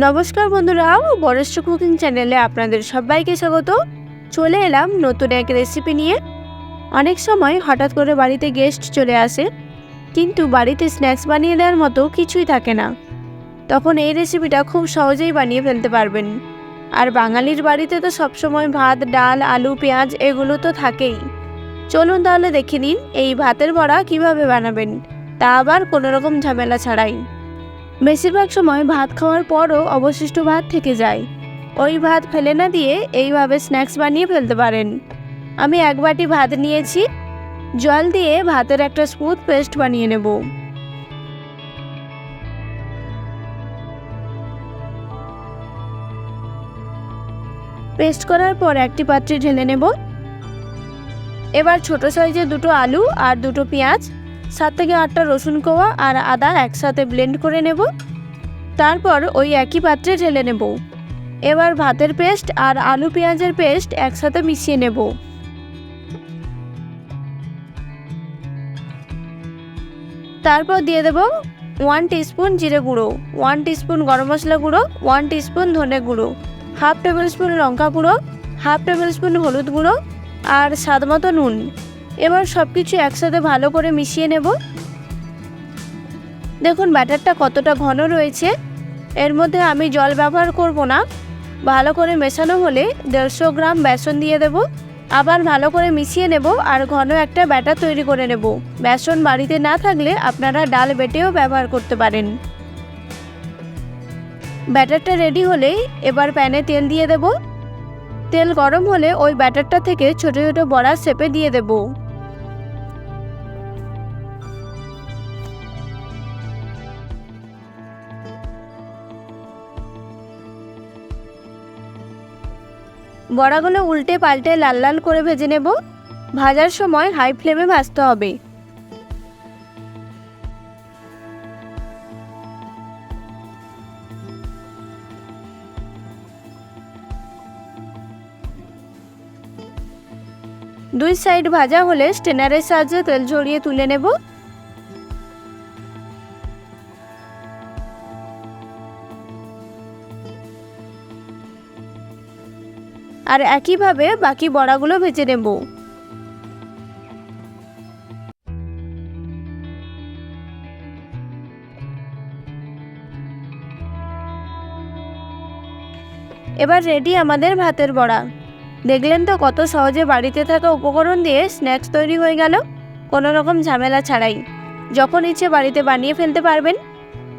নমস্কার বন্ধুরা বরস্ট কুকিং চ্যানেলে আপনাদের সবাইকে স্বাগত। চলে এলাম নতুন এক রেসিপি নিয়ে। অনেক সময় হঠাৎ করে বাড়িতে গেস্ট চলে আসে, কিন্তু বাড়িতে স্ন্যাক্স বানিয়ে দেওয়ার মতো কিছুই থাকে না। তখন এই রেসিপিটা খুব সহজেই বানিয়ে ফেলতে পারবেন। আর বাঙালির বাড়িতে তো সবসময় ভাত, ডাল, আলু, পেঁয়াজ এগুলো তো থাকেই। চলুন তাহলে দেখে নিন, এই ভাতের বড়া কীভাবে বানাবেন, তা আবার কোনো রকম ঝামেলা ছাড়াই। বেশিরভাগ সময় ভাত খাওয়ার পরও অবশিষ্ট ভাত থেকে যায়। ওই ভাত ফেলে না দিয়ে এইভাবে স্ন্যাক্স বানিয়ে ফেলতে পারেন। আমি এক বাটি ভাত নিয়েছি, জল দিয়ে ভাতের একটা স্মুথ পেস্ট বানিয়ে নেব। পেস্ট করার পর একটি পাত্রে ঢেলে নেব। এবার ছোট সাইজের দুটো আলু আর দুটো পেঁয়াজ সাত থেকে আটটা রসুন কোয়া আর আদা একসাথে ব্লেন্ড করে নেব। তারপর ওই একই পাত্রে ঢেলে নেব। এবার ভাতের পেস্ট আর আলু পেঁয়াজের পেস্ট একসাথে মিশিয়ে নেব। তারপর দিয়ে দেব ওয়ান টিস্পুন জিরে গুঁড়ো ওয়ান টিস্পুন গরম মশলা গুঁড়ো ওয়ান টিস্পুন ধনে গুঁড়ো হাফ টেবিল স্পুন লঙ্কা গুঁড়ো হাফ টেবিল স্পুন হলুদ গুঁড়ো আর স্বাদ মতো নুন। এবার সব কিছু একসাথে ভালো করে মিশিয়ে নেব। দেখুন, ব্যাটারটা কতটা ঘন রয়েছে। এর মধ্যে আমি জল ব্যবহার করব না। ভালো করে মেশানো হলে দেড়শো গ্রাম বেসন দিয়ে দেব। আবার ভালো করে মিশিয়ে নেব আর ঘন একটা ব্যাটার তৈরি করে নেব। বেসন বাড়িতে না থাকলে আপনারা ডাল বেটেও ব্যবহার করতে পারেন। ব্যাটারটা রেডি হলেই এবার প্যানে তেল দিয়ে দেব। তেল গরম হলে ওই ব্যাটারটা থেকে ছোট ছোট বড়া শেপে দিয়ে দেবো। বড়াগুলো উল্টে পাল্টে লাল লাল করে ভেজে নেব। ভাজার সময় হাই ফ্লেমে ভাজতে হবে। দুই সাইড ভাজা হলে স্টেনারের সাহায্যে তেল ঝরিয়ে তুলে নেব। আর একইভাবে বাকি বড়াগুলো ভেজে নেব। এবার রেডি আমাদের ভাতের বড়া। দেখলেন তো কত সহজে বাড়িতে থাকা উপকরণ দিয়ে স্ন্যাক্স তৈরি হয়ে গেল? কোনো রকম ঝামেলা ছাড়াই। যখন ইচ্ছে বাড়িতে বানিয়ে ফেলতে পারবেন।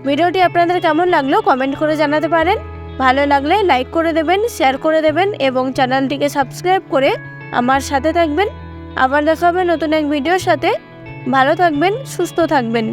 ভিডিওটি আপনাদের কেমন লাগল কমেন্ট করে জানাতে পারেন। ভালো লাগলে লাইক করে দেবেন শেয়ার করে দেবেন এবং চ্যানেলটিকে সাবস্ক্রাইব করে আমার সাথে থাকবেন। আবার দেখা হবে নতুন এক ভিডিওর সাথে। ভালো থাকবেন, সুস্থ থাকবেন।